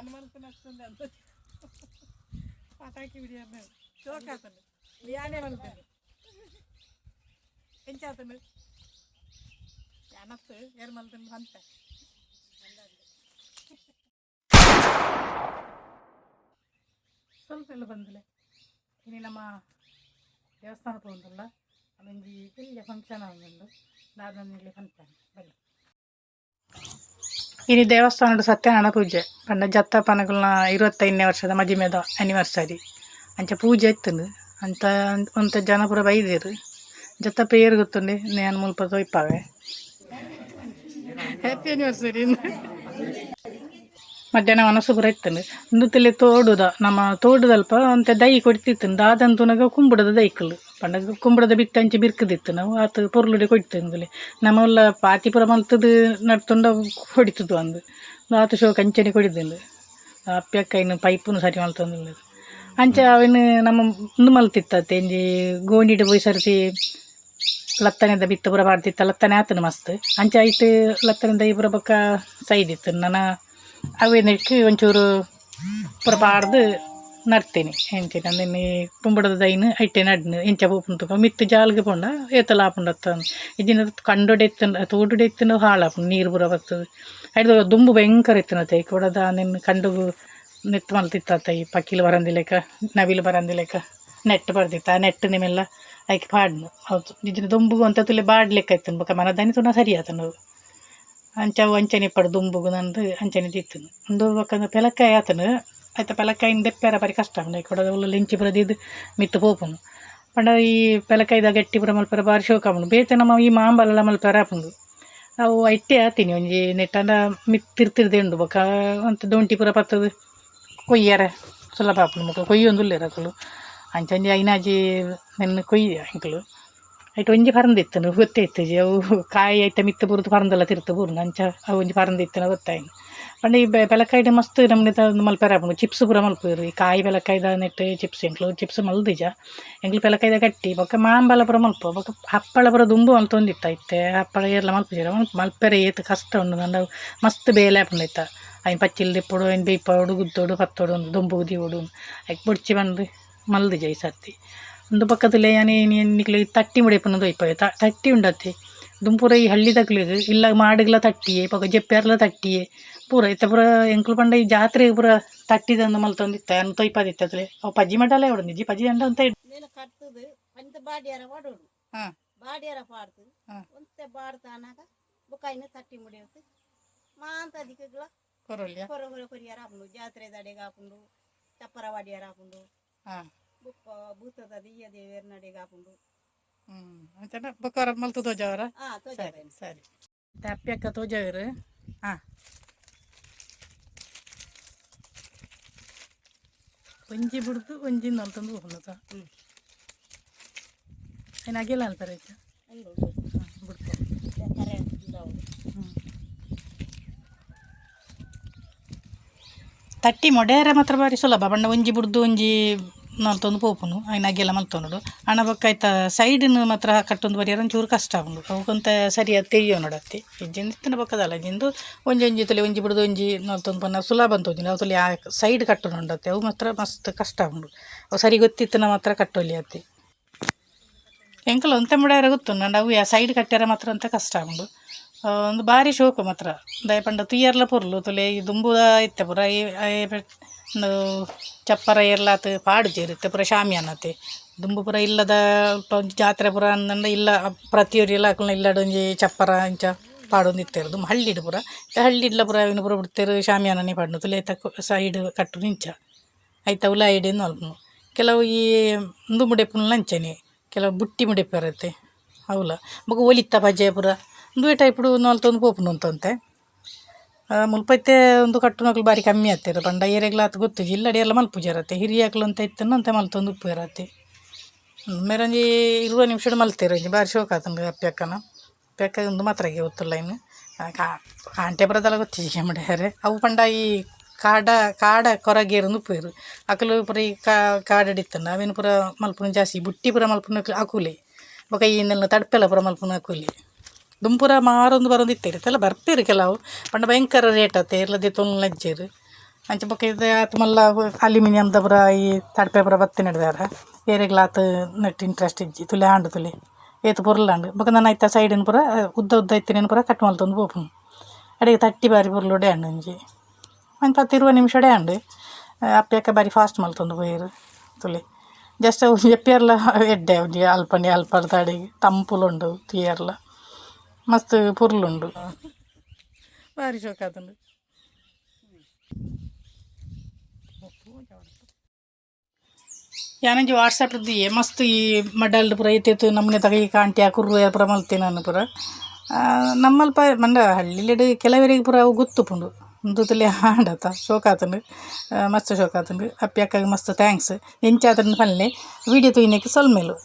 హనుమలకు నచ్చుతుంది ಪಾತಾಕಿ పటాకి విడియారు మేము షోక్ అవుతుంది బియానే అనుకుంది ఎంచాతుంది అనత్తు ఎరమలుతుంది అంత ಸ್ವಲ್ಪ ಎಲ್ಲ ಬಂದಿಲ್ಲ ಇಲ್ಲಿ ನಮ್ಮ ದೇವಸ್ಥಾನಕ್ಕೆ ಬಂದಲ್ಲ ಅಲ್ಲಿ ಇಲ್ಲಿ ಫಂಕ್ಷನ್ ಆಗೊಂಡು ಇಲ್ಲಿ ಫಂಕ್ಷನ್ ಬನ್ನಿ. ಇನ್ನು ದೇವಸ್ಥಾನದ ಸತ್ಯನಾರಾಯಣ ಪೂಜೆ ಪಂಡ ಜತ್ತ ಪನಗಲ್ನ ಇರುವತ್ತೈದನೇ ವರ್ಷದ ಮದುವೆದ ಆ್ಯನಿವರ್ಸರಿ ಅಂಚ ಪೂಜೆ ಇತ್ತಂದು ಅಂತ ಒಂತ ಜನ ಪೂರ ಬೈದೇರು ಜತ್ತ ಪೇರು ಗೊತ್ತುಂಡೆ ನಾನು ಮುಲ್ಪ ತೊಯ್ಪಾವೆ ಹ್ಯಾಪಿ ಆ್ಯನಿವರ್ಸರಿ ಮಧ್ಯಾಹ್ನ ಮನಸ್ಸು ಪೂರ ಇತ್ತಂಡು ಇಂದುತ್ತಲೆ ತೋಡುದ ನಮ್ಮ ತೋಡುದಲ್ಪ ಅಂತ ದೈ ಕೊಡ್ತಿತ್ತು ದಾದಂತುನಗ ಕುಂಬುಡದ ದೈಕಲು ಪಂಡ ಕುಂಬುಡದ ಬಿತ್ತಂಚಿ ಬಿರ್ಕದಿತ್ತು ನಾವು ಆತ ಪೊರ್ಲುಡೆ ನಮ್ಮಲ್ಲ ಪಾತಿ ಪುರ ಮಲ್ತದು ನಡ್ತೊಂಡ ಹೊಡಿತದು ಅಂದು ಆತ ಶೋ ಕಂಚನೆ ಕೊಡಿದ್ದಿಲ್ಲ ಅಪ್ಯಕ್ಕ ಇನ್ನು ಪೈಪುನು ಸರಿ ಮಲ್ತಂದಿಲ್ಲ ಅಂಚ ಅವನು ನಮ್ಮ ಮುಂದು ಮಲ್ತಿತ್ತತ್ತೆ ಎಂಜಿ ಗೋಣಿಡ ಪೋಯಿ ಸರ್ತಿ ಲತ್ತನೆದ ಬಿತ್ತ ಪುರ ಪಾಡ್ತಿತ್ತ ಲತ್ತನೆ ಆತನ ಮಸ್ತ್ ಅಂಚ ಆಯ್ತು ಲತ್ತನೆದ ಈ ಪುರ ಬೊಕ್ಕ ಸೈಡ್ ಇತ್ತು ನನ್ನ ಅವೇನಕ್ಕೆ ಒಂಚೂರು ಪುರ ಪಾಡ್ದು ಎಂಚಿನ ಅಂದಿನಿ ಪುಂಬಡದ ದೈನು ಐಟೆ ನಡ್ನು, ಎಂಚ ಪೋಪುಂತು ಮಿತ್ತು ಜಾಲ್ಗೆ ಪೊಂಡ ಏತಲ ಆಪುಂಡತ್ತ ಇದಿನ ಕಂಡೊಡೆ ಎತ್ತನ ತೋಡುಡೆ ಎತ್ತನ ಹಾಳಾಪುಂಡು ನೀರು ಪುರ ಬರ್ತದೆ. ಐದು ದುಂಬು ಭಯಂಕರ ಎತ್ತನತೆ ಕೊಡದ ನಿನ್ನ ಕಂಡುಗು ನೆತ್ತು ಮಲ್ತಿತ್ತ ಈ ಪಕ್ಕಿಲು ಬರಂದಿಲೆಕ ನವಿಲು ಬರಂದಿಲೆಕ ನೆಟ್ ಬರ್ದಿತ್ತ, ಆ ನೆಟ್ ನಿಮ್ಮೆಲ್ಲ ಐಕೆ ಪಾಡ್ನು. ಹೌದು. ಇದನ್ನ ದುಂಬುಗು ಅಂತ ತುಲೆ ಬಾಡ್ಲಿಕ್ಕೆ ಇತ್ತನು ಬಕ ಮನದಾನಿ ತುನ ಸರಿ ಆತನು ಅಂಚವು ಅಂಚನೆ ಪಡು ದುಂಬುಗು ನಂದು ಅಂಚನೆ ತಿತ್ತನು ಒಂದು ಬೊಕ್ಕ ಪೆಲಕಾಯಿ ಆತನು ಆಯ್ತಾ పిల్లకాయని ಕೊಡದ ಉಲ್ಲ ಲೆಂಚಿ ಬರದಿದ್ದು ಮಿತ್ತು ಪೋಪುನು ಪಂಡ ಈ ಕೈದ ಗಟ್ಟಿ ಪುರ ಮಲ್ಪರ ಬಾರಿ ಶೋಕ ಉಂಡು ಬೇತೆ ನಮ್ಮ ಈ ಮಾಂಬಲೆಲ್ಲ ಮಲ್ಪರ ಆಪುಂಡು ಅವು ಐಟೆ ಆತೀನಿ ಒಂಜಿ ನೆಟ್ಟಂಡ ಮಿತ್ತಿರ್ತಿರ್ದೆ ಉಂಡು ಬೊಕ. ಅಂತ ದೊಂಟಿ ಪುರ ಪತ್ತದ. ಕೊಯ್ಯರ ಸುಲಭ ಆಪುಂಡು ಮಕ್ಕಳು ಕೊಯ್ಯೊಂದುಲ್ಲೆ ರಕಲು ಅಂಚೊಂಜಿ ಐನಾಜಿ ಕೊಯ್ಯ ಅಂಕಲು ಐಟ್ ಒಂಜಿ ಪರಂದಿತ್ತನು ಗೊತ್ತೇ ಇತ್ತಜಿ ಅವು ಕಾಯಿ ಐತ ಮಿತ್ತ ಬುರ್ದು ಪರಂದಲ್ಲ ತಿರ್ತು ಬುರ್ನು ಅಂಚ ಅವು ಒಂಜಿ ಪರಂದಿತ್ತನ ಗೊತ್ತಾಯಿನು ಪಂಡ ಈ ಬೆ- ಬೆಲಕಾಯ್ಡ್ ಮಸ್ತ್ ನಮ್ನೆ ಮಲ್ಪೆರ ಆಪುಂಡು ಚಿಪ್ಸ್ ಪೂರ ಮಲ್ಪುವೆರು ಈ ಕಾಯಿ ಬೆಲಕಾಯ್ದ ನೆಟ್ಟು ಚಿಪ್ಸ್ ಎಂಕ್ಲು ಚಿಪ್ಸ್ ಮಲ್ದಿಜ ಎಂಕ್ಲು ಬೆಲಕಾಯ್ದ ಗಟ್ಟಿ ಬೊಕ್ಕ ಮಾಂಬಲ ಪೂರ ಮಲ್ಪ ಬೊಕ್ಕ ಹಪ್ಪಳ ಪೂರ ದುಂಬು ಮಲ್ತೊಂದಿತ್ತ ಐತೆ ಹಪ್ಪಳ ಏರ್ಲ ಮಲ್ಪುಜರ ಮಲ್ಪೆರೆ ಏತ್ ಕಷ್ಟ ಉಂಡು ನಂಡ ಮಸ್ತ್ ಬೇಲೆ ಆಪುಂಡು ಐತ ಅಯ್ನ ಪಚ್ಚಿಲ್ ದಿಪ್ಪುಡು ಅಯ್ನ ಬೇಯ್ಪೋಡು ಗುದ್ದೋಡು ಪತ್ತೋಡು ಒಂದು ದುಂಬು ದಿವೋಡು ಐಕ್ ಬುಡ್ಚಿ ಬಂದು ಮಲ್ದಿಜ ಈ ಸರ್ತಿ ಒಂದು ಪಕ್ಕದಲ್ಲಿ ಯಾನೇ ನಿಕ್ಲೆ ತಟ್ಟಿ ಮುಡಿಪನ್ನದು ಇಪ್ಪ ತಟ್ಟಿ ಉಂಡತ್ತೆ അതും ಈ ಹಳ್ಳಿ ಹಳ್ಳಿದಕ್ಲಿಗೆ ಇಲ್ಲ ಮಾಡಿಗ್ಲ ತಟ್ಟಿಯೆ ಪಗ ಜೆಪ್ಪೆರ್ಲ ತಟ್ಟಿಯೆ ಪೂರ ಇತ್ತ ಪೂರ ಎಂಕ್ಲು ಪಂಡ ಈ ಜಾತ್ರೆ ಪೂರ ತಟ್ಟಿದಂದು ಮಲ್ತೊಂದಿತ್ತ ಅಂತ ಇಪ್ಪದಿತ್ತಲೆ ಅವು ಪಜ್ಜಿ ಮಡಲ ಹೊಡೊಂದು ಜಿ ಪಜ್ಜಿ ಅಂಡ ಅಂತ ನೀನು ಕಟ್ಟದು ಪಂಚ ಬಾಡಿಯರ ಹೊಡೋಡು ಹಾಂ ಬಾಡಿಯರ ಪಾಡ್ತು ಒಂತೆ ಬಾಡ್ತಾನಾಗ ಬುಕಾಯಿನ ತಟ್ಟಿ ಮುಡಿಯುತ್ತೆ ಮಾಂತ ದಿಕ್ಕಗಳ ಕೊರೊಲ್ಯ ಕೊರ ಹೊರ ಕೊರಿಯರ ಹಾಕೊಂಡು ಜಾತ್ರೆ ದಡೆಗೆ ಹಾಕೊಂಡು ಚಪ್ಪರ ವಾಡಿಯರ ಹಾಕೊಂಡು ಹಾಂ ಬುಕ್ಕ ಭೂತದ ದಿಯ್ಯ ದೇವಿಯರ ನಡೆಗೆ ಹಾಕೊಂಡು ಹ್ಮ್. ಅಂಚನ ಬೊಕ್ಕರ ಮಲ್ತು ತೋಜವರ? ಸರಿ ಸರಿ. ಅಪ್ಪ್ಯಕ್ಕ ತೋಜವರು. ಹಾಂ. ಒಂಜಿ ಬಿಡ್ದು ಒಂಜಿ ನಲ್ತಂದು ಹೋಗ್ಲತ್ತ. ಹ್ಞೂ ಏನು ಆಗಿಲ್ಲ ಅಂತಾರೆ ಆಯ್ತಾ. ತಟ್ಟಿ ಮೊಡೇರೆ ಮಾತ್ರ ಬಾರಿ ಸುಲಭ. ಬಣ್ಣ ಒಂಜಿ ಬುಡ್ದು ಒಂಜಿ ನಲ್ತೊಂದು ಪೋಪುನು ಆಯ್ನ ಅಗೆಲ್ಲ ಮಲ್ತೊಂಡು ಹಣ ಬೊಕ್ಕ ಸೈಡ್ ಸೈಡ್ನು ಮಾತ್ರ ಕಟ್ಟೊಂದು ಬರಿಯರ ಒಂಚೂರು ಕಷ್ಟ ಉಂಡು ಅವಕ್ಕಂತ ಸರಿಯಾದ ತೆಯ್ಯೋ ನೋಡತ್ತಿ ಇಜ್ಜಿಂದ ಇತ್ತಿನ ಬಕ್ಕದಲ್ಲ ಇಜ್ಜಿಂದು ಒಂಜಿ ಒಂಜಿ ತಲೆ ಒಂಜಿ ಬಿಡದು ಒಂಜಿ ನಲ್ತೊಂದು ಪನ್ನ ಸುಲಭ ಅಂತ ಅವು ಆ ಸೈಡ್ ಕಟ್ಟು ನೋಡತ್ತೆ ಅವು ಮಾತ್ರ ಮಸ್ತ್ ಕಷ್ಟ ಉಂಡು ಅವು ಸರಿ ಗೊತ್ತಿತ್ತನ ಮಾತ್ರ ಕಟ್ಟೊಲಿ ಅತ್ತಿ. ಎಂಕಲ್ ಒಂತೆ ಮುಡ್ಯಾರ ಗೊತ್ತು ನಂಡು ಅವು ಸೈಡ್ ಕಟ್ಟ್ಯಾರ ಮಾತ್ರ ಅಂತ ಕಷ್ಟ ಆ, ಒಂದು ಭಾರಿ ಶೋಕು ಮಾತ್ರ. ದಯಪಂಡ ತುಯ್ಯರ್ಲ ಪೊರ್ಲು ತುಲೆ ಈ ದುಂಬುದ ಇತ್ತೆ ಪುರ, ಈ ಚಪ್ಪರ ಎಲ್ಲ ಪಾಡು ಜೇರುತ್ತೆ, ಪುರ ಶಾಮಿಯಾನತೆ. ದುಂಬು ಪುರ ಇಲ್ಲದ ಜಾತ್ರೆ ಪುರ ಅಂದಂಡ ಇಲ್ಲ ಪ್ರತಿಯೊರಿ ಎಲ್ಲ ಹಾಕೊಂಡು ಇಲ್ಲಡೊಂಜಿ ಚಪ್ಪರ ಇಂಚ ಪಾಡೊಂದು ಇತ್ತೇರು ದುಂಬು ಹಳ್ಳಿಡು ಪುರ ಹಳ್ಳಿ ಹಳ್ಳಿಡ್ಲ ಪುರ ಇನ್ನು ಪುರ ಬಿಡ್ತೇರು ಶಾಮಿಯಾನನೇ ಪಾಡ್ನು, ತುಲೆ ತಕ್ಕ ಸೈಡ್ ಕಟ್ಟು ನಿಂಚ. ಐತ ಉಲ ಐಡೇನು ಅಲ್ಪನು ಕೆಲವು ಈ ಒಂದು ಮುಡೆಪುನ ಲಂಚನೆ, ಕೆಲವು ಬುಟ್ಟಿ ಮುಡೆಪರತ್ತೆ ಅವಲ ಮಗ ಒಲಿತ್ತ ಬಜೆ ಪುರ. ಒಂದು ಇಪ್ಪುಡು ನಲ್ತೊಂದು ಆ, ಮುಲ್ಪೈತೆ ಒಂದು ಕಟ್ಟು ನಕಲು ಬಾರಿ ಕಮ್ಮಿ ಆಗ್ತಿರ ಪಂಡ ಏರೆಗ್ಲ ಆತ ಗೊತ್ತು ಇಲ್ಲಡಿ ಎಲ್ಲ ಮಲ್ಪುಜ ಹಿರಿಯ ಹಿರಿಯಾಕ್ಲು ಅಂತ ಇತ್ತನ್ನು ಅಂತ ಮಲ್ತೊಂದು ಉಪ್ಪು ಇರತ್ತೆ ಮೇರಂಜಿ ಇರುವ ನಿಮಿಷ ಮಲ್ತಿರ ಬಾರಿ ಶೋಕ ಆತಂದು ಪೆಕ್ಕನ ಪೆಕ್ಕ ಒಂದು ಮಾತ್ರ ಗೊತ್ತಿಲ್ಲ ಇನ್ನು. ಕಾಂಟೆ ಬರೋದಲ್ಲ ಗೊತ್ತಿಗೆ ಮಾಡ್ಯಾರೆ ಅವು ಪಂಡ ಈ ಕಾಡ ಕಾಡ ಕೊರಗೇರು ಉಪ್ಪೇರು ಅಕಲು ಪುರ ಈ ಕಾಡಡಿತ್ತಂಡ ಅವೇನು ಪುರ ಮಲ್ಪುನ ಜಾಸ್ತಿ ಬುಟ್ಟಿ ಪುರ ಮಲ್ಪುನ ಅಕುಲಿ ಬೊಕ ಈ ನೆಲ ತಡ್ಪೆಲ್ಲ ಪುರ ಮಲ್ಪುನ ಅಕುಲೆ. ದುಂಪುರ ಮಾರೊಂದು ಬರೊಂದು ಇತ್ತೇರಿ ಎಲ್ಲ ಬರ್ಪೇರು ಕೆಲವು ಪಂಡ ಭಯಂಕರ ರೇಟ್ ಆತೆ ಇರ್ಲದೆ ತೊಂದು ಲಜ್ಜೇರು ಅಂಚ ಬೊಕ ಇದು ಆತು ಮಲ್ಲ ಅಲ್ಯೂಮಿನಿಯಮ್ದ ಪೂರ ಈ ತಡ್ಪೆ ಪೂರ ಬತ್ತಿ ನಡೆದಾರ ಏರೆಗ್ಲಾತ್ ನೆಟ್ ಇಂಟ್ರೆಸ್ಟ್ ಇಜ್ಜಿ ತುಲೆ ಆಂಡು ತುಲೆ ಏತು ಪೊರ್ಲಾಂಡು ಬೊಕ ನನ್ನ ಐತ ಸೈಡಿನ ಪೂರ ಉದ್ದ ಉದ್ದ ಐತಿನೇನು ಪೂರ ಕಟ್ ಮಲ್ತೊಂದು ಪೋಪುನು ಅಡಿಗೆ ತಟ್ಟಿ ಬಾರಿ ಪೊರ್ಲು ಆಂಡು ಒಂಜಿ ಒಂದು ಪತ್ತು ಇರುವ ನಿಮಿಷ ಆಂಡು ಅಪ್ಪಿಯಕ್ಕ ಬಾರಿ ಫಾಸ್ಟ್ ಮಲ್ತೊಂದು ಪೋಯರು ತುಲೆ ಜಸ್ಟ್ ಎಪ್ಪಿಯರ್ಲ ಎಡ್ಡೆ ಒಂಜಿ ಅಲ್ಪಂಡಿ ಅಲ್ಪ ತಡಿಗೆ ತಂಪುಲುಂಡು ತಿಯರ್ಲ ಮಸ್ತ್ ಪುರ್ಲುಂಡು. ಭಾರಿ ಶೋಕ ಆತುಂಡು. ಯಾನಂಜಿ ವಾಟ್ಸಪ್ ದಿಯೆ ಮಸ್ತ್ ಈ ಮಡ್ಡಲ್ಡ್ ಪುರ ಐತೆತ್ತು ನಮ್ಮನೆ ತಗ ಈ ಕಾಂಟಿ ಕುರ್ರು ಪೂರ ಮಲ್ತೇನೆ ನಾನು ಪುರ. ನಮ್ಮಲ್ಪ ಮಂಡ ಹಳ್ಳಿಲೆಡ್ ಕೆಲವರಿಗೆ ಪೂರ ಅವು ಗೊತ್ತುಪುಂಡು. ಉಂದುತಲೆ ಹಾಂಡತ. ಶೋಕ ಆತುಂಡು. ಮಸ್ತ್ ಶೋಕ ಆತುಂಡು. ಅಪ್ಪಿ ಅಕ್ಕಗೆ ಮಸ್ತ್ ಥ್ಯಾಂಕ್ಸ್ ಎಂಚಾತನ ವಿಡಿಯೋ ವೀಡಿಯೋ ತುಯ್ನಕ್ಕೆ ಸೊಲ್ಮೇಲು.